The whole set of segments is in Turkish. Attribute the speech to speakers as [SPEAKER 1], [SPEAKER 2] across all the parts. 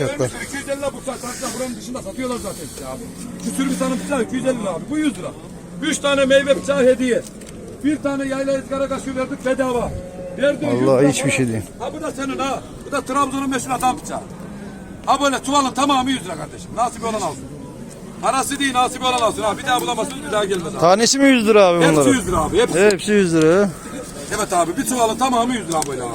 [SPEAKER 1] Bıçaklar.
[SPEAKER 2] vermişler, 250 lira bıçak zaten buranın dışında satıyorlar zaten abi. Şu sürbisanın bıçağı 250 lira abi. Bu 100 lira. 3 tane meyve bıçağı hediye. Bir tane yayla ızgara kaşığı verdik bedava. 100
[SPEAKER 1] Allah hiçbir şey değil.
[SPEAKER 2] Ha bu da senin ha. Bu da Trabzon'un meşhur adam bıçağı. Ha böyle çuvalın tamamı 100 lira kardeşim. Nasip olan alsın. Parası değil nasip olan alsın abi. Bir daha bulamazsınız bir daha gelmez abi.
[SPEAKER 1] Tanesi mi 100 lira abi
[SPEAKER 2] Hepsi
[SPEAKER 1] bunların?
[SPEAKER 2] 100 lira abi. Hepsi.
[SPEAKER 1] Hepsi 100 lira.
[SPEAKER 2] Evet abi bir çuvalın tamamı 100 lira böyle abi.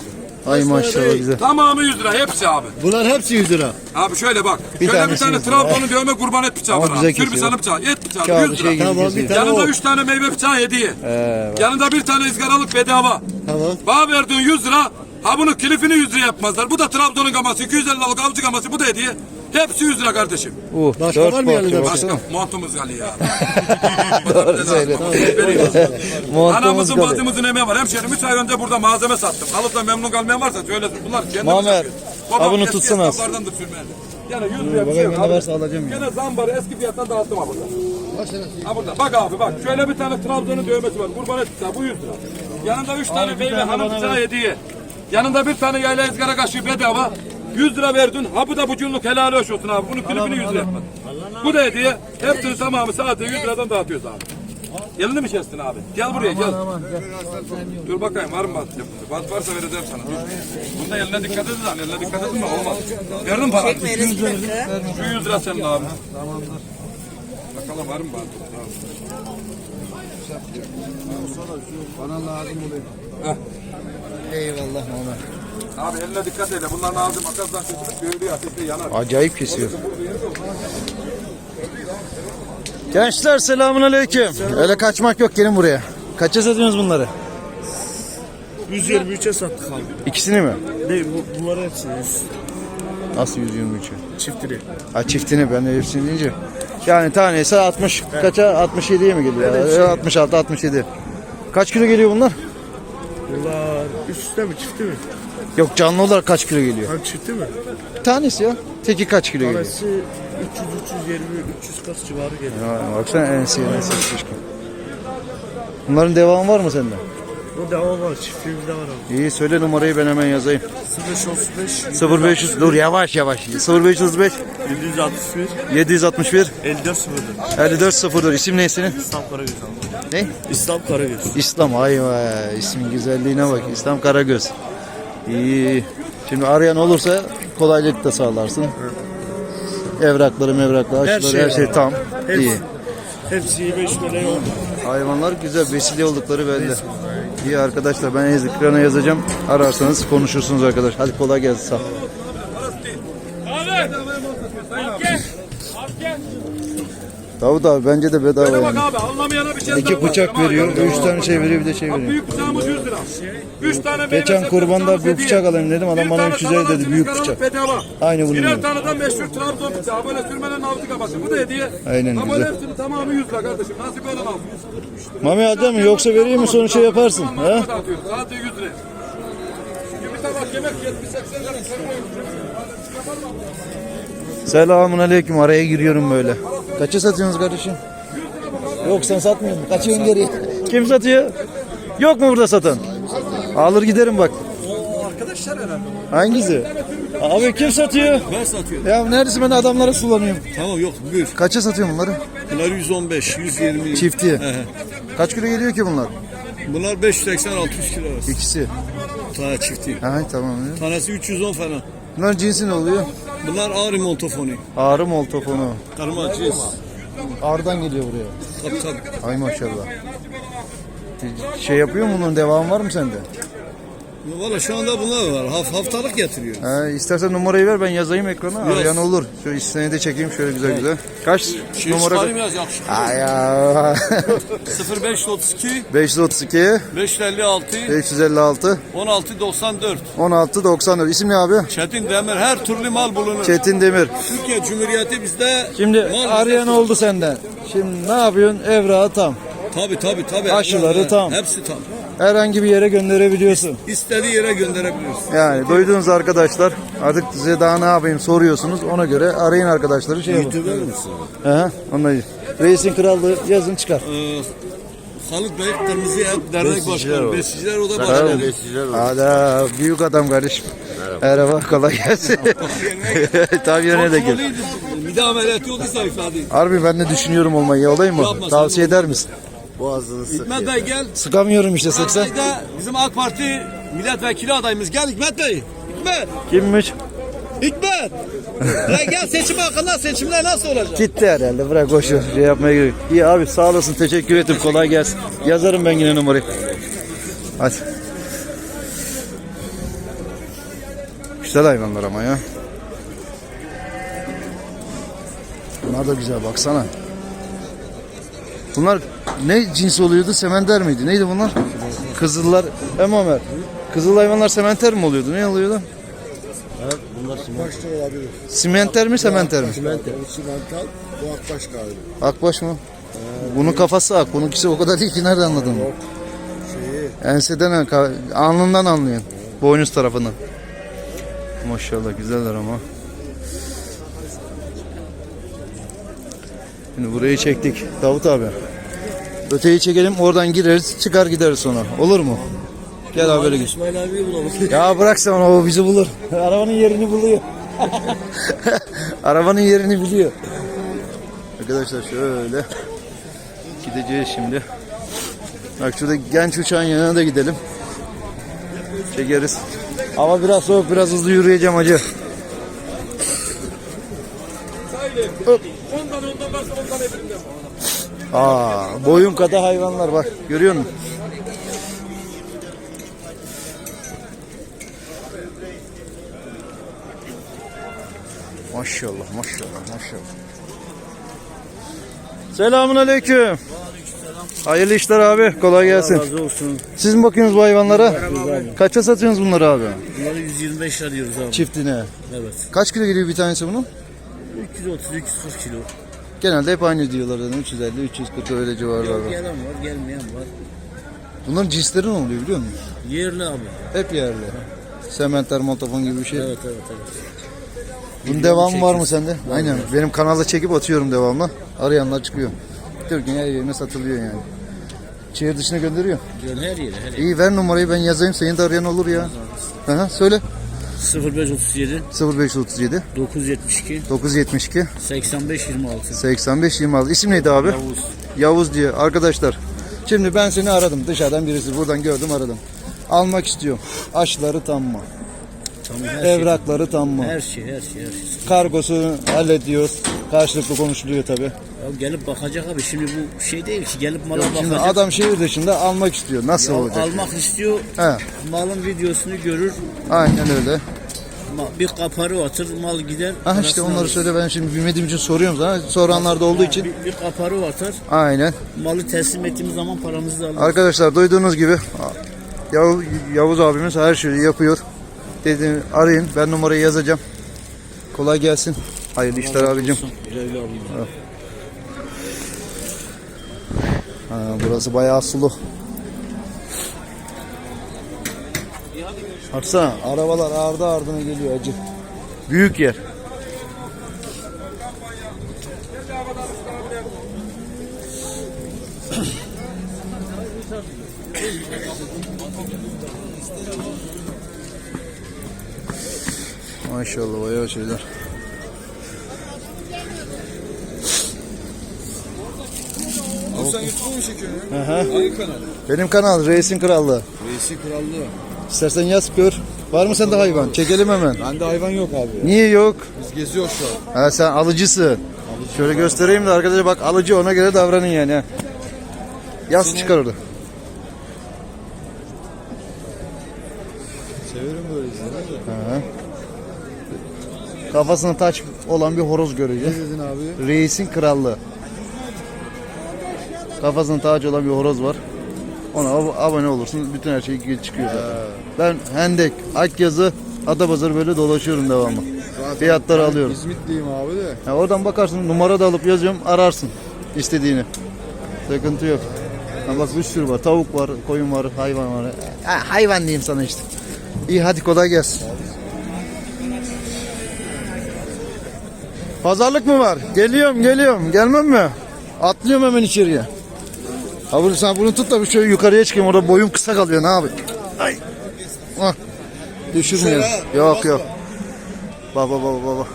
[SPEAKER 1] Ay maşallah güzel.
[SPEAKER 2] Tamamı 100 lira hepsi abi.
[SPEAKER 3] Bunlar hepsi 100 lira.
[SPEAKER 2] Abi şöyle bak.
[SPEAKER 1] Bir
[SPEAKER 2] şöyle bir tane. Trabzon'un dövme kurban et bıçağı var abi. Sür bir sana bıçağı. Et bıçağı.
[SPEAKER 1] Kağıdı
[SPEAKER 2] 100
[SPEAKER 1] şey
[SPEAKER 2] lira.
[SPEAKER 1] gibi
[SPEAKER 3] Tamam, bir tane
[SPEAKER 2] Yanında
[SPEAKER 3] o.
[SPEAKER 2] 3 tane meyve bıçağı hediye.
[SPEAKER 1] Ee, bak.
[SPEAKER 2] Yanında bir tane ızgaralık bedava.
[SPEAKER 3] Tamam.
[SPEAKER 2] Bana verdiğin 100 lira. Ha bunun kilifini 100 lira yapmazlar. Bu da Trabzon'un gaması. 250 liralık avcı gaması. Bu da hediye. Hepsi 100 lira kardeşim.
[SPEAKER 1] Uh,
[SPEAKER 3] Başka
[SPEAKER 1] dört
[SPEAKER 3] var mı yanında?
[SPEAKER 2] Başka montumuz gali ya.
[SPEAKER 1] Doğru. Montumuz
[SPEAKER 2] Anamızın bacımızın emeği var. Hemşehrim 3 ay önce burada malzeme sattım. Alıp da memnun kalmayan varsa söylesin. Bunlar kendimiz
[SPEAKER 1] Muammer,
[SPEAKER 2] yapıyoruz. Babam
[SPEAKER 1] bunu tutsana az.
[SPEAKER 2] esnaflardandır. Yani 100 liraya bir şey yok. abi.
[SPEAKER 1] varsa alacağım ya.
[SPEAKER 2] Gene zambarı eski fiyattan dağıttım ha burada. Ha burada. Bak abi bak. Şöyle bir tane Trabzon'un dövmesi var. Kurban et. Bu 100 lira. Yanında 3 tane meyve hanım bıçağı hediye. Yanında bir tane yayla ızgara kaşığı bedava. 100 lira verdin. Ha bu da bucunluk helal hoş olsun abi. Bunun klibini 100 lira yapmadın. Bu da hediye. Hepsini tamamı sadece 100 liradan dağıtıyoruz abi. Elini mi kestin abi? Gel buraya gel. Dur bakayım var mı bant? Bant varsa vereceğim sana. Dur. Bunda eline dikkat edin lan. Eline dikkat edin mi? Olmaz. Verdin para. Şu 100 lira senin abi. Tamamdır. Bakalım var mı bant?
[SPEAKER 3] Bana lazım oluyor.
[SPEAKER 2] Heh.
[SPEAKER 1] Eyvallah Muammer.
[SPEAKER 2] Abi eline dikkat eyle. Bunların ağzı makasdan kesilip göğürüyor. Ateşte yanar.
[SPEAKER 1] Acayip kesiyor. Gençler selamun aleyküm. Öyle kaçmak yok gelin buraya. Kaça satıyorsunuz bunları?
[SPEAKER 3] 123'e sattık abi.
[SPEAKER 1] İkisini mi?
[SPEAKER 3] Değil bu, bunları hepsini.
[SPEAKER 1] Nasıl 123'ü?
[SPEAKER 3] Çiftleri.
[SPEAKER 1] Ha çiftini ben de hepsini deyince. Yani tanesi 60 kaça 67'ye mi geliyor?
[SPEAKER 3] Evet,
[SPEAKER 1] Ya,
[SPEAKER 3] şey.
[SPEAKER 1] 66 67. Kaç kilo geliyor bunlar?
[SPEAKER 3] Bunlar üst üste mi çifti mi?
[SPEAKER 1] Yok canlı olarak kaç kilo geliyor?
[SPEAKER 3] Hem çifti mi?
[SPEAKER 1] Tanesi ya. Teki kaç kilo geliyor?
[SPEAKER 3] Tanesi 300, 320, 340 civarı geliyor.
[SPEAKER 1] Ya, baksana ensi ensi. Bunların devamı var mı sende?
[SPEAKER 3] Bu devam var. Çiftliğimizde var abi.
[SPEAKER 1] İyi söyle numarayı ben hemen yazayım.
[SPEAKER 3] 0535
[SPEAKER 1] 0500 dur yavaş yavaş. 0535
[SPEAKER 3] 761
[SPEAKER 1] 761
[SPEAKER 3] 54 04.
[SPEAKER 1] 5404 isim ne senin?
[SPEAKER 3] İslam Karagöz abi.
[SPEAKER 1] Ne?
[SPEAKER 3] İslam Karagöz.
[SPEAKER 1] İslam ay vay ismin güzelliğine bak İslam Karagöz. İyi. Şimdi arayan olursa kolaylık da sağlarsın. Evrakları mevrakları
[SPEAKER 3] Her
[SPEAKER 1] aşıları
[SPEAKER 3] şey
[SPEAKER 1] her şey
[SPEAKER 3] var.
[SPEAKER 1] tam.
[SPEAKER 3] Hepsi.
[SPEAKER 1] İyi.
[SPEAKER 3] Hepsi 25 milyon.
[SPEAKER 1] Hayvanlar güzel besili oldukları belli. İyi arkadaşlar ben ekrana yazacağım. Ararsanız konuşursunuz arkadaş. Hadi kolay gelsin sağ ol. Davut abi bence de bedava
[SPEAKER 2] bak
[SPEAKER 1] yani.
[SPEAKER 2] abi anlamayana bir şey
[SPEAKER 1] İki bıçak veriyor, üç tane şey veriyor bir de şey
[SPEAKER 2] Bak
[SPEAKER 1] veriyor.
[SPEAKER 2] büyük bıçağımız 100 lira. 3 tane meyve
[SPEAKER 1] Geçen
[SPEAKER 2] sebze
[SPEAKER 1] kurbanda
[SPEAKER 2] bıçağımız
[SPEAKER 1] bir
[SPEAKER 2] hediye.
[SPEAKER 1] bıçak alayım dedim, adam bana
[SPEAKER 2] tane
[SPEAKER 1] 350 dedi, büyük bıçak.
[SPEAKER 2] Bedava.
[SPEAKER 1] Aynı bunun
[SPEAKER 2] Birer
[SPEAKER 1] gibi.
[SPEAKER 2] tane de meşhur Trabzon bıçağı. Böyle sürmelen avcı kabası. Bu da hediye.
[SPEAKER 1] Aynen,
[SPEAKER 2] Ama
[SPEAKER 1] güzel.
[SPEAKER 2] hepsinin tamamı 100 lira kardeşim. Nasip olan al.
[SPEAKER 1] Mami alacak mı yoksa vereyim mi sonra şey yaparsın.
[SPEAKER 2] Dağıtıyoruz. Sadece 100 lira. Bir tabak yemek 70-80 lira.
[SPEAKER 1] Selamun aleyküm araya giriyorum böyle. Kaça satıyorsunuz kardeşim? Yok sen satmıyorsun. Kaçıyorsun geriye. Kim satıyor? Yok mu burada satan? Alır giderim bak.
[SPEAKER 2] Arkadaşlar herhalde.
[SPEAKER 1] Hangisi? Abi kim satıyor?
[SPEAKER 4] Ben satıyorum.
[SPEAKER 1] Ya neredesin ben adamlara sulanıyorum.
[SPEAKER 4] Tamam yok buyur.
[SPEAKER 1] Kaça satıyorsun bunları?
[SPEAKER 4] Bunlar 115, 120.
[SPEAKER 1] Çifti.
[SPEAKER 4] He he.
[SPEAKER 1] Kaç kilo geliyor ki bunlar?
[SPEAKER 4] Bunlar 580-600 kilo arası.
[SPEAKER 1] İkisi.
[SPEAKER 4] Tane çifti.
[SPEAKER 1] Ha tamam. ya.
[SPEAKER 4] Tanesi 310 falan.
[SPEAKER 1] Bunların cinsi ne oluyor?
[SPEAKER 4] Bunlar ağrı montofoni.
[SPEAKER 1] Ağrı moltofonu.
[SPEAKER 4] Karma cins.
[SPEAKER 1] Ağrıdan geliyor buraya.
[SPEAKER 4] Tabii tabii.
[SPEAKER 1] Ay maşallah. Şey yapıyor mu bunun devamı var mı sende?
[SPEAKER 4] Valla şu anda bunlar var. Haf haftalık getiriyor.
[SPEAKER 1] Ha, istersen numarayı ver ben yazayım ekrana. Arayan olur. Şöyle isteğini de çekeyim şöyle güzel güzel. Kaç
[SPEAKER 4] Şey
[SPEAKER 1] numara?
[SPEAKER 4] çıkarayım yaz yakışıklı.
[SPEAKER 1] Ay ya.
[SPEAKER 4] 0532
[SPEAKER 1] 532
[SPEAKER 4] 556
[SPEAKER 1] 556
[SPEAKER 4] 16 94.
[SPEAKER 1] 16 94. İsim ne abi?
[SPEAKER 4] Çetin Demir her türlü mal bulunur.
[SPEAKER 1] Çetin Demir.
[SPEAKER 4] Türkiye Cumhuriyeti bizde
[SPEAKER 1] Şimdi
[SPEAKER 4] mal
[SPEAKER 1] arayan
[SPEAKER 4] bizde-
[SPEAKER 1] oldu senden. Şimdi ne yapıyorsun? Evrağı tam.
[SPEAKER 4] Tabii tabii tabii.
[SPEAKER 1] Aşıları
[SPEAKER 4] He,
[SPEAKER 1] tam.
[SPEAKER 4] Hepsi tam.
[SPEAKER 1] Herhangi bir yere gönderebiliyorsun.
[SPEAKER 4] İstediği yere gönderebilirsin.
[SPEAKER 1] Yani duydunuz arkadaşlar. Artık size daha ne yapayım soruyorsunuz. Ona göre arayın arkadaşları şey.
[SPEAKER 4] YouTuber misin?
[SPEAKER 1] Aha, onları. Reisin krallığı yazın çıkar.
[SPEAKER 4] Ee, Haluk Bey Kırmızı Et Dernek
[SPEAKER 1] Besiciler
[SPEAKER 4] Başkanı. Besiciler o da başkanı.
[SPEAKER 1] Hadi büyük adam kardeşim. Merhaba kolay gelsin. Tabii yöne de gel.
[SPEAKER 4] Kontrolüydü. Mide ameliyatı olduysa ifade et.
[SPEAKER 1] Harbi ben de düşünüyorum olmayı. Olayım mı?
[SPEAKER 4] Yapma,
[SPEAKER 1] Tavsiye eder misin?
[SPEAKER 4] Hikmet Bey gel.
[SPEAKER 1] Sıkamıyorum işte sıksa.
[SPEAKER 4] Sarayda bizim AK Parti milletvekili adayımız. Gel Hikmet Bey. Hikmet.
[SPEAKER 1] Kimmiş?
[SPEAKER 4] Hikmet. ya gel seçim hakkında seçimler nasıl olacak?
[SPEAKER 1] Gitti herhalde. Bırak boş ver. Şey yapmaya gerek. yok. İyi abi sağ olasın. Teşekkür ederim. Kolay gelsin. Yazarım ben yine numarayı. Hadi. Güzel hayvanlar ama ya. Bunlar da güzel baksana. Bunlar ne cins oluyordu? Sementer miydi? Neydi bunlar? Kızıllar. Hem Ömer. Kızıl hayvanlar sementer mi oluyordu? Ne oluyordu?
[SPEAKER 5] Başta olabilir.
[SPEAKER 1] Simenter mi sementer mi?
[SPEAKER 5] O simental, bu akbaş galiba.
[SPEAKER 1] Akbaş mı? Bunun kafası ak. Bununkisi o kadar değil ki nereden anladın?
[SPEAKER 5] Şeyi,
[SPEAKER 1] Enseden alnından anlıyorsun. Boynuz tarafından. Maşallah güzeller ama. Şimdi burayı çektik. Davut abi. Öteyi çekelim oradan gireriz çıkar gideriz sonra. Olur mu? Gel abi böyle git.
[SPEAKER 4] İsmail abiyi bulalım.
[SPEAKER 1] Ya bırak sen onu o bizi bulur. Arabanın yerini buluyor. Arabanın yerini biliyor. Arkadaşlar şöyle gideceğiz şimdi. Bak şurada genç uçağın yanına da gidelim. Çekeriz. Hava biraz soğuk biraz hızlı yürüyeceğim acı. Hop.
[SPEAKER 2] Ondan ondan varsa ondan hepsinden.
[SPEAKER 1] Aa, boyun kadar hayvanlar bak görüyor musun? Maşallah maşallah maşallah. Selamun aleyküm. Hayırlı işler abi. Kolay gelsin.
[SPEAKER 3] Razı olsun.
[SPEAKER 1] Siz mi bakıyorsunuz bu hayvanlara? Kaça satıyorsunuz bunları abi?
[SPEAKER 3] Bunları 125 lira diyoruz abi.
[SPEAKER 1] Çiftine.
[SPEAKER 3] Evet.
[SPEAKER 1] Kaç kilo geliyor bir tanesi bunun?
[SPEAKER 3] 330 340 kilo.
[SPEAKER 1] Genelde hep aynı diyorlar. zaten. 350 340 öyle civarlarda.
[SPEAKER 3] Yok gelen var, gelmeyen var.
[SPEAKER 1] Bunların cinsleri ne oluyor biliyor musun?
[SPEAKER 3] Yerli abi.
[SPEAKER 1] Hep yerli. Sementer, montafon gibi bir şey.
[SPEAKER 3] Evet evet evet.
[SPEAKER 1] Bunun devamı var mı sende? Aynen. Benim kanalda çekip atıyorum devamlı. Arayanlar çıkıyor. Türkiye'nin her yerine satılıyor yani. Şehir dışına gönderiyor.
[SPEAKER 3] Her yere her yere.
[SPEAKER 1] İyi ver numarayı ben yazayım. Seni de arayan olur ya. Aha, söyle.
[SPEAKER 3] 0537
[SPEAKER 1] 0537
[SPEAKER 3] 972
[SPEAKER 1] 972
[SPEAKER 3] 85 26.
[SPEAKER 1] 85 26. İsim neydi abi?
[SPEAKER 3] Yavuz.
[SPEAKER 1] Yavuz diye. Arkadaşlar şimdi ben seni aradım. Dışarıdan birisi buradan gördüm aradım. Almak istiyorum. Aşıları tam mı?
[SPEAKER 3] Tamam her şey.
[SPEAKER 1] Evrakları tam mı?
[SPEAKER 3] Her şey her şey her şey.
[SPEAKER 1] Kargosunu hallediyoruz. Karşılıklı konuşuluyor tabi.
[SPEAKER 3] Ya gelip bakacak abi şimdi bu şey değil ki gelip
[SPEAKER 1] Şimdi
[SPEAKER 3] bakacak.
[SPEAKER 1] adam şehir dışında almak istiyor. Nasıl
[SPEAKER 3] Ya
[SPEAKER 1] olacak?
[SPEAKER 3] almak istiyor.
[SPEAKER 1] He,
[SPEAKER 3] Malın videosunu görür.
[SPEAKER 1] aynen öyle.
[SPEAKER 3] Bir kaparı atır mal gider.
[SPEAKER 1] Ha işte onları
[SPEAKER 3] alır.
[SPEAKER 1] söyle ben şimdi bilmediğim için soruyorum sana. Soranlar da olduğu için.
[SPEAKER 3] Bir, bir kaparı atar.
[SPEAKER 1] Aynen.
[SPEAKER 3] Malı teslim ettiğimiz zaman paramızı da alırız.
[SPEAKER 1] Arkadaşlar duyduğunuz gibi Yavuz, Yavuz abimiz her şeyi yapıyor. Dedi arayın ben numarayı yazacağım. Kolay gelsin. Hayırlı işler abicim. Ha, burası bayağı sulu. Baksana arabalar ardı ardına geliyor acı. Büyük yer. Maşallah bayağı şeyler.
[SPEAKER 4] Abi sen YouTube'u mu çekiyorsun ya?
[SPEAKER 1] Aha.
[SPEAKER 4] Hangi kanal?
[SPEAKER 1] Benim kanal Reisin Krallığı.
[SPEAKER 4] Reisi Krallığı.
[SPEAKER 1] İstersen yaz gör. Var mı sende hayvan? Çekelim hemen.
[SPEAKER 4] Bende hayvan yok abi.
[SPEAKER 1] Niye yok?
[SPEAKER 4] Biz geziyoruz şu an.
[SPEAKER 1] Ha sen alıcısın. Şöyle göstereyim de arkadaşlar bak alıcı ona göre davranın yani. ha. Yaz çıkar orada.
[SPEAKER 4] Severim böyle izlemeyi de.
[SPEAKER 1] Hı hı. Kafasına taç olan bir horoz göreceğiz.
[SPEAKER 4] Ne dedin abi?
[SPEAKER 1] Reisin krallığı. Kafasına taç olan bir horoz var. Ona ab- abone olursun. Bütün her şey çıkıyor zaten. Ben Hendek, Akyazı, Adapazarı böyle dolaşıyorum devamlı. Fiyatları alıyorum.
[SPEAKER 4] İzmitliyim abi de.
[SPEAKER 1] Ya oradan bakarsın numara da alıp yazıyorum ararsın istediğini. Sıkıntı yok. Ha bak bir sürü var. Tavuk var, koyun var, hayvan var. Ha, hayvan diyeyim sana işte. İyi hadi kolay gelsin. Pazarlık mı var? Geliyorum geliyorum. Gelmem mi? Atlıyorum hemen içeriye. Bunu sen bunu tut da bir şöyle yukarıya çıkayım. Orada boyum kısa kalıyor. Ne yapayım? Ay. Ah. Düşürmeyelim. Yok yok. Baba baba baba.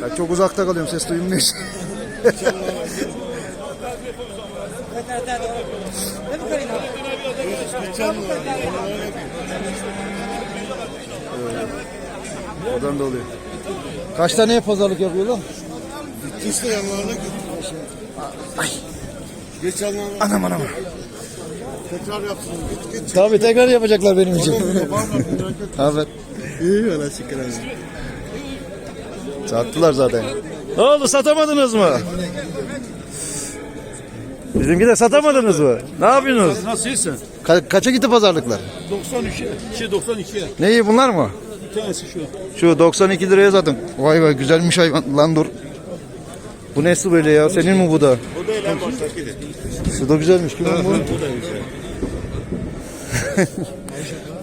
[SPEAKER 1] Ya çok uzakta kalıyorum. Ses duyulmuyor. Oradan da oluyor. Kaç tane pazarlık yapıyorlar?
[SPEAKER 5] İşte yanlarına git.
[SPEAKER 1] Ay.
[SPEAKER 5] Geç yanlarına.
[SPEAKER 1] Anam anam.
[SPEAKER 5] Tekrar yapsın. Git git.
[SPEAKER 1] Tabii tekrar yapacaklar benim için. evet.
[SPEAKER 5] İyi öyle şükür.
[SPEAKER 1] Sattılar zaten. Ne oldu satamadınız mı? Bizimki de satamadınız mı? Ne yapıyorsunuz?
[SPEAKER 4] Nasılsın?
[SPEAKER 1] Ka- kaça gitti pazarlıklar?
[SPEAKER 4] 92. Şey 92.
[SPEAKER 1] Ne iyi bunlar mı?
[SPEAKER 4] Bir tanesi şu.
[SPEAKER 1] Şu 92 liraya zaten. Vay vay güzelmiş hayvan. Lan dur. Bu nesi böyle ya? Senin mi bu da?
[SPEAKER 5] O da en baştaki de.
[SPEAKER 1] Şu da güzelmiş. Kimin bu?
[SPEAKER 5] O da güzel.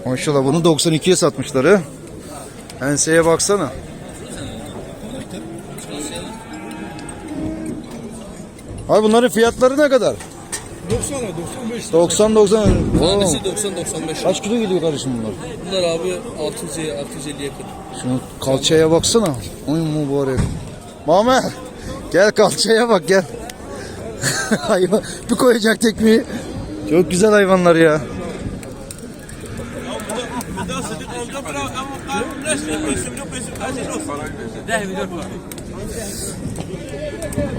[SPEAKER 1] Maşallah bunu 92'ye satmışlar ha. Enseye baksana. Abi bunların fiyatları ne kadar?
[SPEAKER 4] 90 95.
[SPEAKER 1] 90 90.
[SPEAKER 3] Tanesi 90-95.
[SPEAKER 1] Kaç kilo gidiyor kardeşim bunlar?
[SPEAKER 3] Bunlar abi 600'e 650'ye yakın.
[SPEAKER 1] Şunu kalçaya baksana. Oy mübarek. Muammer gel kalçaya bak gel. Hayvan bir koyacak tekmeyi. Çok güzel hayvanlar ya.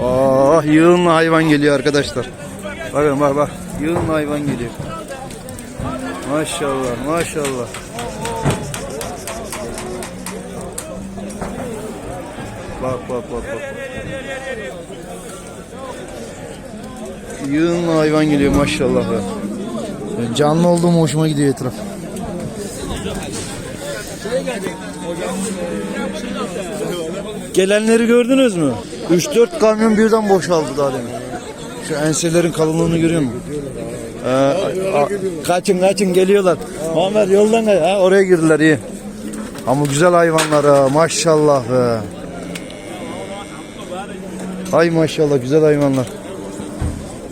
[SPEAKER 1] Ah yığınla hayvan geliyor arkadaşlar. Bakın bak bak yığınla hayvan geliyor. Maşallah maşallah. Bak bak bak bak. Yığınla hayvan geliyor maşallah ya. Canlı olduğum hoşuma gidiyor etraf. Gelenleri gördünüz mü? 3-4 kamyon birden boşaldı daha demin. Şu enselerin kalınlığını görüyor musun? Ee, kaçın kaçın geliyorlar. Muammer yoldan kay- ha, oraya girdiler iyi. Ama güzel hayvanlar ha maşallah be. Ay maşallah güzel hayvanlar.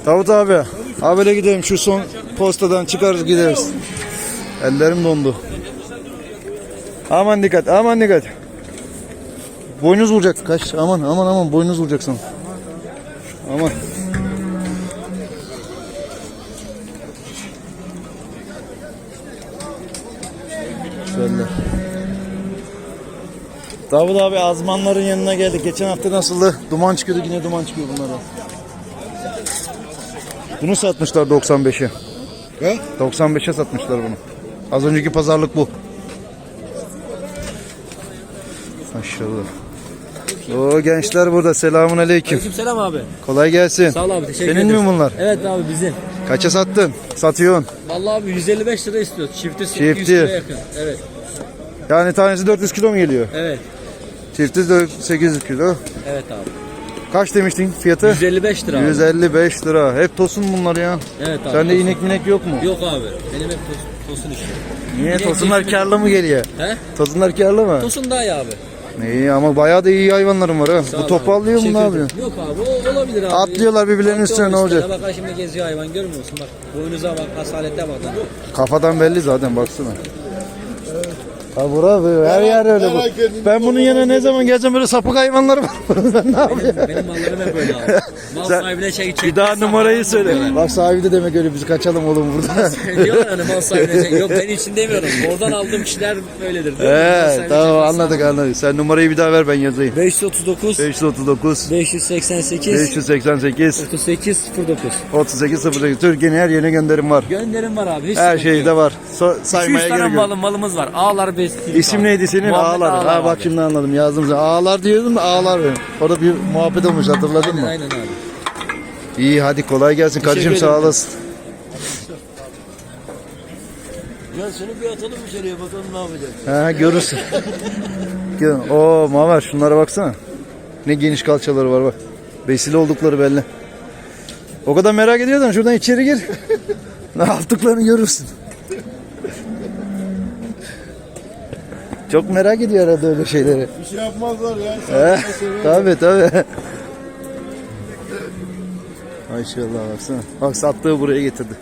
[SPEAKER 1] Davut abi. Habere gidelim şu son postadan çıkarız gideriz. Ellerim dondu. Aman dikkat aman dikkat. Boynuz vuracak kaç aman aman aman boynuz vuracak. Aman. Şöyle. Davut abi azmanların yanına geldik. Geçen hafta nasıldı? Duman çıkıyordu yine duman çıkıyor bunlara. Bunu satmışlar 95'e.
[SPEAKER 5] He?
[SPEAKER 1] 95'e satmışlar bunu. Az önceki pazarlık bu. Maşallah. O gençler burada. Selamun aleyküm.
[SPEAKER 3] Selam abi.
[SPEAKER 1] Kolay gelsin.
[SPEAKER 3] Sağ ol abi teşekkür
[SPEAKER 1] Senin
[SPEAKER 3] ederiz.
[SPEAKER 1] mi bunlar?
[SPEAKER 3] Evet abi bizim.
[SPEAKER 1] Kaça sattın? Satıyorsun.
[SPEAKER 3] Vallahi abi 155 lira istiyoruz. Çifti 800
[SPEAKER 1] Çifti.
[SPEAKER 3] liraya yakın. Evet.
[SPEAKER 1] Yani tanesi 400 kilo mu geliyor?
[SPEAKER 3] Evet.
[SPEAKER 1] Çifti de 800 kilo.
[SPEAKER 3] Evet abi.
[SPEAKER 1] Kaç demiştin fiyatı?
[SPEAKER 3] 155 lira abi.
[SPEAKER 1] 155 lira. Hep tosun bunlar ya.
[SPEAKER 3] Evet abi.
[SPEAKER 1] Sende inek minek yok mu?
[SPEAKER 3] Yok abi. Benim hep tos, tosun işi.
[SPEAKER 1] Niye?
[SPEAKER 3] İnek
[SPEAKER 1] Tosunlar
[SPEAKER 3] çeşidi-
[SPEAKER 1] karlı mı geliyor?
[SPEAKER 3] He?
[SPEAKER 1] Tosunlar karlı mı?
[SPEAKER 3] Tosun daha iyi abi.
[SPEAKER 1] İyi ama bayağı da iyi hayvanlarım var ha.
[SPEAKER 3] Sağ
[SPEAKER 1] Bu topallıyor mu ne
[SPEAKER 3] Teşekkür
[SPEAKER 1] yapıyor?
[SPEAKER 3] ederim. Yok abi o olabilir abi.
[SPEAKER 1] Atlıyorlar birbirlerinin üstüne, ne
[SPEAKER 3] Atlıyorlar
[SPEAKER 1] olacak?
[SPEAKER 3] Bak ha şimdi geziyor hayvan görmüyor musun? Bak boynuza bak asalete bak.
[SPEAKER 1] Kafadan belli zaten baksana. Ha bura böyle, her yer öyle bu. Ben bunun yanına ne zaman geleceğim böyle sapık hayvanlar var. ben ne yapayım?
[SPEAKER 3] Benim mallarım hep böyle abi. Mal
[SPEAKER 1] Sen-
[SPEAKER 3] sahibine çek.
[SPEAKER 1] Bir daha numarayı söyle. Bak sahibi de demek öyle biz kaçalım oğlum burada.
[SPEAKER 3] Diyorlar hani mal sahibine çek. Yok ben için demiyorum. Oradan aldığım kişiler böyledir. Diyor, mal
[SPEAKER 1] He
[SPEAKER 3] sahibine
[SPEAKER 1] tamam
[SPEAKER 3] çek.
[SPEAKER 1] anladık anladık. Sen numarayı bir daha ver ben yazayım.
[SPEAKER 3] 539
[SPEAKER 1] 539
[SPEAKER 3] 588
[SPEAKER 1] 588
[SPEAKER 3] 38 09.
[SPEAKER 1] 38 08 Türkiye'nin her yerine gönderim var.
[SPEAKER 3] Gönderim var abi. Hiç
[SPEAKER 1] Her
[SPEAKER 3] sıkıntı
[SPEAKER 1] şeyde
[SPEAKER 3] yok.
[SPEAKER 1] var. So,
[SPEAKER 3] 200
[SPEAKER 1] saymaya
[SPEAKER 3] tane
[SPEAKER 1] gerek yok.
[SPEAKER 3] malım, malımız var. Ağlar besliyor.
[SPEAKER 1] İsim neydi senin?
[SPEAKER 3] Muhammed
[SPEAKER 1] Ağlar. Ha bak
[SPEAKER 3] abi.
[SPEAKER 1] şimdi anladım. Yazdım. sen. Ağlar diyordum da ağlar. Orada bir muhabbet olmuş hatırladın
[SPEAKER 3] Aynen
[SPEAKER 1] mı?
[SPEAKER 3] aynen abi.
[SPEAKER 1] İyi hadi kolay gelsin kardeşim sağ olasın.
[SPEAKER 4] Ya seni bir atalım içeriye bakalım ne yapacak.
[SPEAKER 1] Ha görürsün. Gel. Oo Mamer şunlara baksana. Ne geniş kalçaları var bak. Besili oldukları belli. O kadar merak ediyorsan şuradan içeri gir. ne yaptıklarını görürsün. Çok merak ediyor herhalde öyle şeyleri.
[SPEAKER 5] Bir şey yapmazlar ya.
[SPEAKER 1] He, tabii tabii. Maşallah baksana. Bak sattığı buraya getirdi.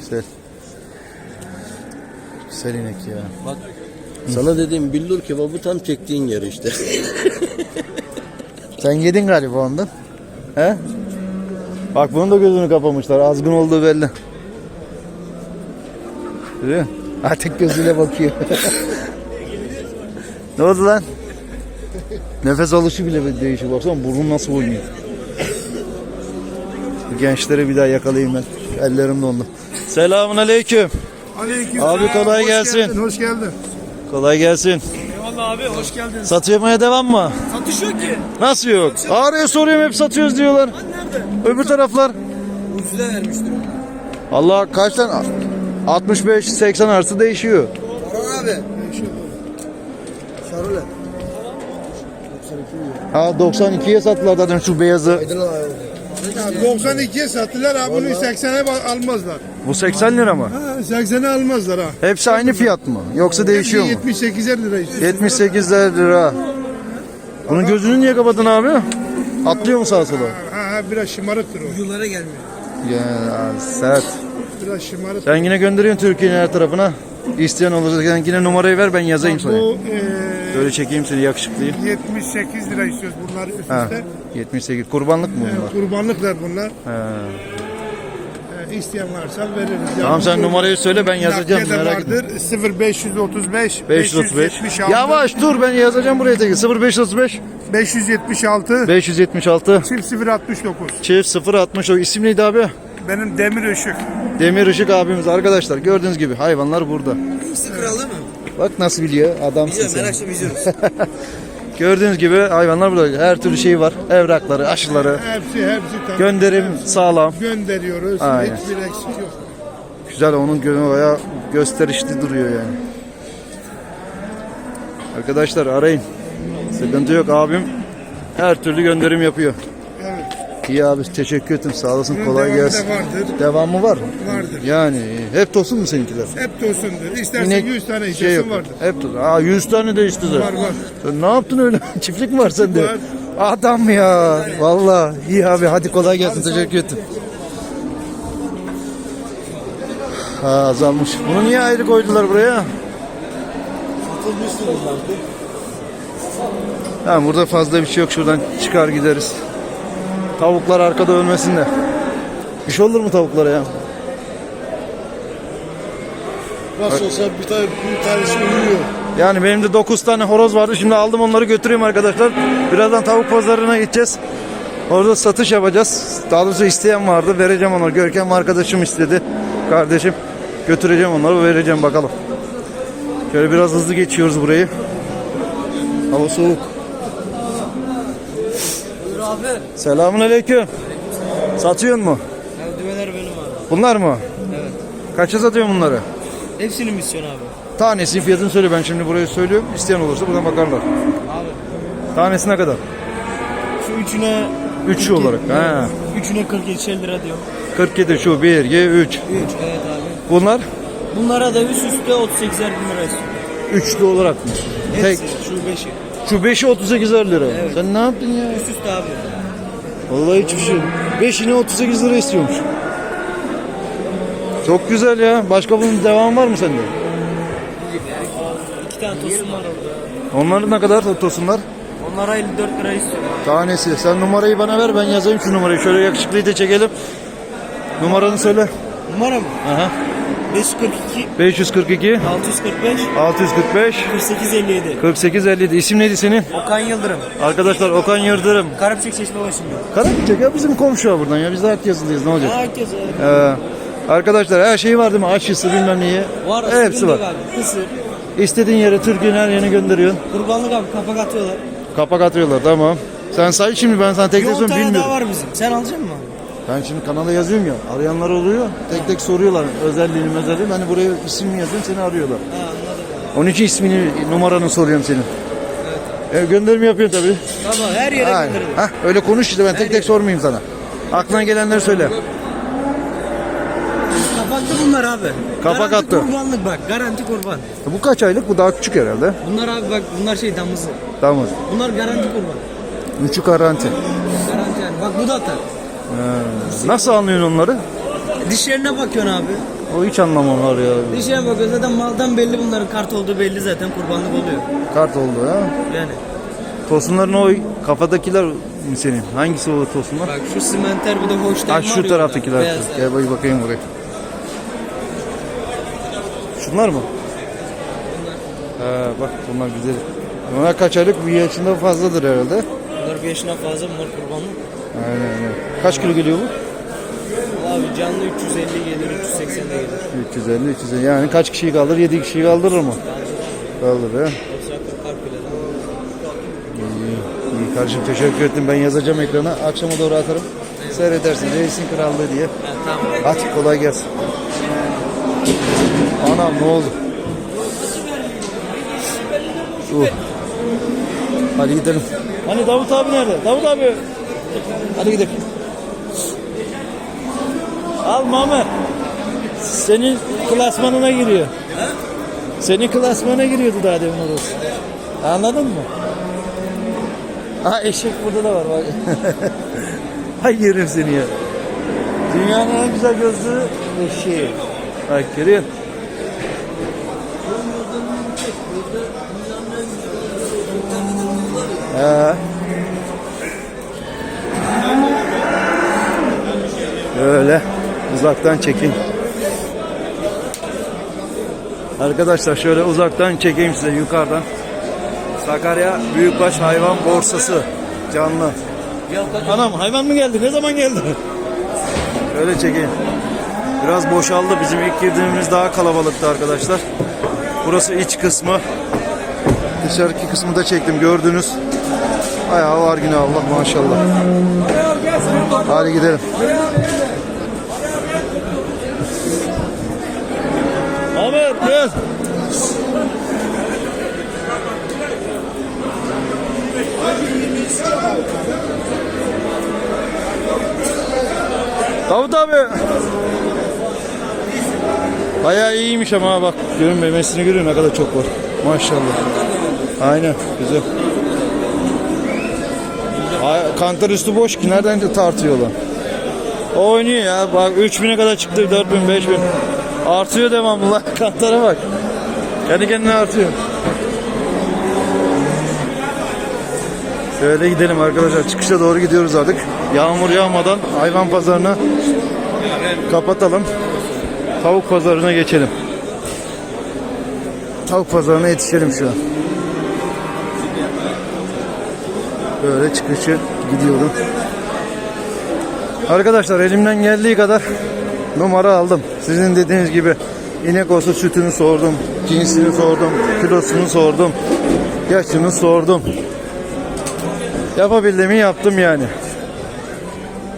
[SPEAKER 1] Güzel. Güzel inek ya.
[SPEAKER 5] Sana dediğim billur kebabı tam çektiğin yer işte.
[SPEAKER 1] Sen yedin galiba ondan. He? Bak bunun da gözünü kapamışlar. Azgın olduğu belli. Görüyor musun? Tek gözüyle bakıyor. ne oldu lan? Nefes alışı bile bir değişiyor. Baksana burun nasıl oynuyor. Bu gençleri bir daha yakalayayım ben. Ellerim dondu. Selamun aleyküm.
[SPEAKER 6] Aleyküm
[SPEAKER 1] Abi kolay
[SPEAKER 6] hoş
[SPEAKER 1] gelsin.
[SPEAKER 6] Geldin, hoş geldin.
[SPEAKER 1] Kolay gelsin.
[SPEAKER 6] Eyvallah abi hoş geldin.
[SPEAKER 1] Satmaya devam mı?
[SPEAKER 6] Satış yok ki.
[SPEAKER 1] Nasıl yok? Ağrı'ya soruyorum hep satıyoruz diyorlar.
[SPEAKER 6] Nerede?
[SPEAKER 1] Öbür taraflar.
[SPEAKER 6] Ucuza vermiştir.
[SPEAKER 1] Allah kaçtan? 65-80 arası değişiyor.
[SPEAKER 6] Orhan abi. Sarılı.
[SPEAKER 1] Ha 92'ye sattılar zaten şu beyazı.
[SPEAKER 6] 92'ye sattılar ha bunu 80'e ba- almazlar.
[SPEAKER 1] Bu 80 lira mı?
[SPEAKER 6] Ha 80'e almazlar ha.
[SPEAKER 1] Hepsi aynı fiyat mı? Yoksa değişiyor mu?
[SPEAKER 6] 78'er lira istiyor.
[SPEAKER 1] 78 lira. Bunun gözünü niye kapadın abi? Atlıyor mu sağa sola?
[SPEAKER 6] Ha, ha biraz şımarıktır o.
[SPEAKER 7] Yıllara gelmiyor.
[SPEAKER 1] Ya sert.
[SPEAKER 6] Biraz şımarık.
[SPEAKER 1] Sen yine gönderiyorsun Türkiye'nin her tarafına. İsteyen olursa sen yine numarayı ver ben yazayım sana.
[SPEAKER 6] Bu e,
[SPEAKER 1] Böyle çekeyim seni yakışıklıyı.
[SPEAKER 6] 78 lira istiyoruz bunlar üst
[SPEAKER 1] Ha,
[SPEAKER 6] üste.
[SPEAKER 1] 78. Kurbanlık mı bunlar?
[SPEAKER 6] Kurbanlıklar bunlar.
[SPEAKER 1] Ha.
[SPEAKER 6] E, isteyen varsa veririz.
[SPEAKER 1] Tamam sen numarayı söyle ben yazacağım
[SPEAKER 6] de
[SPEAKER 1] merak etme.
[SPEAKER 6] vardır. 0535
[SPEAKER 1] 535.
[SPEAKER 6] 576
[SPEAKER 1] Yavaş dur ben yazacağım buraya tek. 0535
[SPEAKER 6] 576
[SPEAKER 1] 576
[SPEAKER 6] çift 069.
[SPEAKER 1] çift 060 o isim neydi abi?
[SPEAKER 6] Benim demir ışık.
[SPEAKER 1] Demir Işık abimiz arkadaşlar gördüğünüz gibi hayvanlar burada.
[SPEAKER 7] Hepsi kralı mı?
[SPEAKER 1] Bak nasıl biliyor adamsın
[SPEAKER 7] Biliyorum
[SPEAKER 1] sen.
[SPEAKER 7] her akşam izliyoruz.
[SPEAKER 1] Gördüğünüz gibi hayvanlar burada. Her türlü şey var. Evrakları, aşıları.
[SPEAKER 6] Hepsi hepsi tamam.
[SPEAKER 1] Gönderim sağlam.
[SPEAKER 6] gönderiyoruz.
[SPEAKER 1] Aynen.
[SPEAKER 6] Hiçbir eksik yok.
[SPEAKER 1] Güzel onun gönlü bayağı gösterişli duruyor yani. Arkadaşlar arayın. Sıkıntı yok abim. Her türlü gönderim yapıyor. İyi abi teşekkür ederim. Sağ olasın.
[SPEAKER 6] Bunun
[SPEAKER 1] Kolay
[SPEAKER 6] devamı
[SPEAKER 1] gelsin.
[SPEAKER 6] da vardır.
[SPEAKER 1] Devamı var.
[SPEAKER 6] Vardır.
[SPEAKER 1] Yani hep tosun mu seninkiler?
[SPEAKER 6] Hep tosundur. İstersen
[SPEAKER 1] İnek
[SPEAKER 6] 100 tane
[SPEAKER 1] şey
[SPEAKER 6] istersen
[SPEAKER 1] yok.
[SPEAKER 6] vardır.
[SPEAKER 1] Hep tosun. Aa 100 tane de işte
[SPEAKER 6] Var var.
[SPEAKER 1] Sen ne yaptın öyle? Çiftlik mi var sende?
[SPEAKER 6] var.
[SPEAKER 1] Adam ya. Vallahi iyi abi. Hadi kolay gelsin. Teşekkür ederim. Ha azalmış. Bunu niye ayrı koydular buraya? Ha burada fazla bir şey yok. Şuradan çıkar gideriz. Tavuklar arkada ölmesin de. Bir şey olur mu tavuklara ya?
[SPEAKER 5] Nasıl olsa bir, tane, bir tanesi uyuyor.
[SPEAKER 1] Yani benim de 9 tane horoz vardı. Şimdi aldım onları götüreyim arkadaşlar. Birazdan tavuk pazarına gideceğiz. Orada satış yapacağız. Daha doğrusu isteyen vardı. Vereceğim onları. Görkem arkadaşım istedi. Kardeşim. Götüreceğim onları vereceğim bakalım. Şöyle biraz hızlı geçiyoruz burayı. Hava soğuk.
[SPEAKER 7] Abi.
[SPEAKER 1] Selamun aleyküm. Satıyor mu?
[SPEAKER 7] Düveler benim abi.
[SPEAKER 1] Bunlar mı?
[SPEAKER 7] Evet.
[SPEAKER 1] Kaça satıyorsun bunları?
[SPEAKER 7] Hepsinin misyonu abi.
[SPEAKER 1] Tanesi fiyatını söyle ben şimdi buraya söylüyorum. İsteyen olursa buradan bakarlar.
[SPEAKER 7] Abi.
[SPEAKER 1] Tanesi ne kadar?
[SPEAKER 7] Şu üçüne
[SPEAKER 1] Üçü olarak. Ha.
[SPEAKER 7] üçüne 47 lira diyor.
[SPEAKER 1] 47 şu 1, 2, 3.
[SPEAKER 7] 3 evet abi.
[SPEAKER 1] Bunlar
[SPEAKER 7] Bunlara da üst üste 38'er bin lira istiyor.
[SPEAKER 1] üçlü olarak mı? Tek.
[SPEAKER 7] Hepsi şu beşi.
[SPEAKER 1] Şu 5'i 38 lira.
[SPEAKER 7] Evet.
[SPEAKER 1] Sen ne yaptın ya?
[SPEAKER 7] Üst üste abi.
[SPEAKER 1] Vallahi hiçbir şey. 5'ini 38 lira istiyormuş. Çok güzel ya. Başka bunun devamı var mı sende?
[SPEAKER 7] İki tane tosun var orada.
[SPEAKER 1] Onların ne kadar tosunlar?
[SPEAKER 7] Onlara 54 lira istiyor.
[SPEAKER 1] Tanesi. Sen numarayı bana ver ben yazayım şu numarayı. Şöyle yakışıklıyı da çekelim. Numaranı söyle.
[SPEAKER 7] Numara mı?
[SPEAKER 1] Aha.
[SPEAKER 7] 542
[SPEAKER 1] 542
[SPEAKER 7] 645
[SPEAKER 1] 645
[SPEAKER 7] 48 57.
[SPEAKER 1] 48 57. İsim neydi senin?
[SPEAKER 7] Okan Yıldırım.
[SPEAKER 1] Arkadaşlar Okan Yıldırım.
[SPEAKER 7] Karapçık Çeşme başında.
[SPEAKER 1] Karabükçek ya bizim komşu ya buradan ya. Biz de ak yazılıyız ne olacak?
[SPEAKER 7] Herkes
[SPEAKER 1] Ee, arkadaşlar her şey var değil mi? Aşısı bilmem neyi.
[SPEAKER 7] var.
[SPEAKER 1] Hepsi var.
[SPEAKER 7] Kısır.
[SPEAKER 1] İstediğin yere Türkiye'nin her yerine gönderiyorsun.
[SPEAKER 7] Kurbanlık abi kapak atıyorlar.
[SPEAKER 1] Kapak atıyorlar tamam. Sen say şimdi ben sana tek
[SPEAKER 7] Bir
[SPEAKER 1] tek
[SPEAKER 7] 10
[SPEAKER 1] söyleyeyim
[SPEAKER 7] tane
[SPEAKER 1] bilmiyorum.
[SPEAKER 7] daha var bizim. Sen alacak mısın?
[SPEAKER 1] Ben şimdi kanala yazıyorum ya. Arayanlar oluyor. Tek tek soruyorlar özelliğini özelliğini. Hani buraya isim yazıyorum seni arıyorlar.
[SPEAKER 7] Ha anladım.
[SPEAKER 1] Onun için ismini numaranı soruyorum senin. E, gönderim yapıyorsun tabii.
[SPEAKER 4] Tamam her yere
[SPEAKER 1] Aynen.
[SPEAKER 4] gönderirim.
[SPEAKER 1] Hah, öyle konuş işte ben tek tek sormayayım sana. Aklına gelenleri söyle.
[SPEAKER 4] Kapattı bunlar abi.
[SPEAKER 1] Kapak
[SPEAKER 4] garanti
[SPEAKER 1] attı.
[SPEAKER 4] kurbanlık bak garanti kurban.
[SPEAKER 1] Bu kaç aylık? Bu daha küçük herhalde.
[SPEAKER 4] Bunlar abi bak bunlar şey damızı.
[SPEAKER 1] Tamam.
[SPEAKER 4] Bunlar garanti kurban.
[SPEAKER 1] Üçü garanti.
[SPEAKER 4] Garanti yani. Bak bu da atar.
[SPEAKER 1] Nasıl anlıyorsun onları?
[SPEAKER 4] Dişlerine bakıyorsun abi.
[SPEAKER 1] O hiç anlamam var ya.
[SPEAKER 4] Dişlerine bakıyorsun zaten maldan belli bunların kart olduğu belli zaten kurbanlık oluyor.
[SPEAKER 1] Kart oldu ha.
[SPEAKER 4] Yani.
[SPEAKER 1] Tosunların o kafadakiler mi senin? Hangisi o tosunlar?
[SPEAKER 4] Bak şu simenter bir de hoştan
[SPEAKER 1] Ha
[SPEAKER 4] var
[SPEAKER 1] şu taraftakiler. Gel bakayım bakayım buraya. Şunlar mı? Ha bak bunlar güzel. Bunlar kaç aylık? Bir yaşında fazladır herhalde.
[SPEAKER 4] Bunlar bir yaşına fazla bunlar kurbanlık.
[SPEAKER 1] Aynen aynen. Kaç kilo geliyor bu?
[SPEAKER 4] Abi canlı 350 gelir 380 de gelir.
[SPEAKER 1] 350 350. Yani kaç kişiyi kaldırır? 7 kişiyi kaldırır mı? Kaldırır ha.
[SPEAKER 4] 40 kilo.
[SPEAKER 1] İyi, iyi kardeşim teşekkür ettim. Ben yazacağım ekrana. Akşama doğru atarım. Seyredersin. Reisin krallığı diye.
[SPEAKER 4] tamam.
[SPEAKER 1] Hadi kolay gelsin. Anam ne oldu? Dur. Hadi gidelim. Hani Davut abi nerede? Davut abi. Hadi gidelim. Al Mehmet. Senin klasmanına giriyor. Senin klasmana giriyordu daha demin orası. Anladın mı? Ha eşek burada da var bak. Hay yerim seni ya. Dünyanın en güzel gözlü eşeği. Bak görüyor musun? He. Böyle uzaktan çekin. Arkadaşlar şöyle uzaktan çekeyim size yukarıdan. Sakarya Büyükbaş Hayvan Borsası canlı. Anam hayvan mı geldi? Ne zaman geldi? Şöyle çekeyim. Biraz boşaldı. Bizim ilk girdiğimiz daha kalabalıktı arkadaşlar. Burası iç kısmı. Dışarıki kısmı da çektim gördünüz. Bayağı var yine Allah maşallah. Hadi gidelim. Ahmet gel. Davut abi. Bayağı iyiymiş ama bak. Görün memesini görün ne kadar çok var. Maşallah. Aynen güzel. Kantar üstü boş ki nereden de tartıyorlar. O oynuyor ya bak 3000'e kadar çıktı 4000 5000. Artıyor devamlı lan kantara bak. Kendi kendine artıyor. Şöyle gidelim arkadaşlar çıkışa doğru gidiyoruz artık. Yağmur yağmadan hayvan pazarını kapatalım. Tavuk pazarına geçelim. Tavuk pazarına yetişelim şu an. Böyle çıkışı gidiyorum. Arkadaşlar elimden geldiği kadar numara aldım. Sizin dediğiniz gibi inek olsa sütünü sordum, cinsini sordum, kilosunu sordum, yaşını sordum. Yapabildiğimi yaptım yani.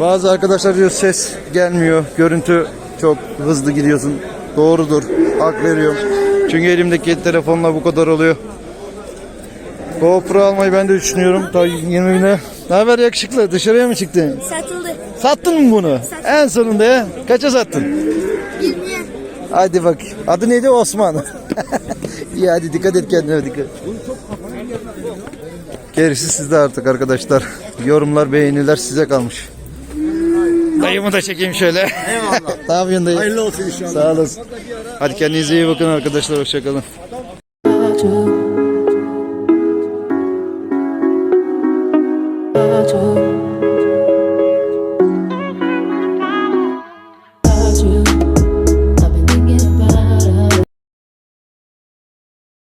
[SPEAKER 1] Bazı arkadaşlar diyor ses gelmiyor, görüntü çok hızlı gidiyorsun. Doğrudur, hak veriyorum. Çünkü elimdeki telefonla bu kadar oluyor. GoPro almayı ben de düşünüyorum. Ta 20 bine. Ne haber yakışıklı? Dışarıya mı çıktın?
[SPEAKER 8] Satıldı.
[SPEAKER 1] Sattın mı bunu? En sonunda ya. Kaça sattın?
[SPEAKER 8] 20'ye.
[SPEAKER 1] Hadi bak. Adı neydi? Osman. İyi hadi dikkat et kendine dikkat. Gerisi sizde artık arkadaşlar. Yorumlar, beğeniler size kalmış. Dayımı da çekeyim şöyle. Eyvallah. ne yapıyorsun dayı? Hayırlı olsun inşallah. Sağ olasın. Hadi kendinize iyi bakın arkadaşlar. Hoşçakalın.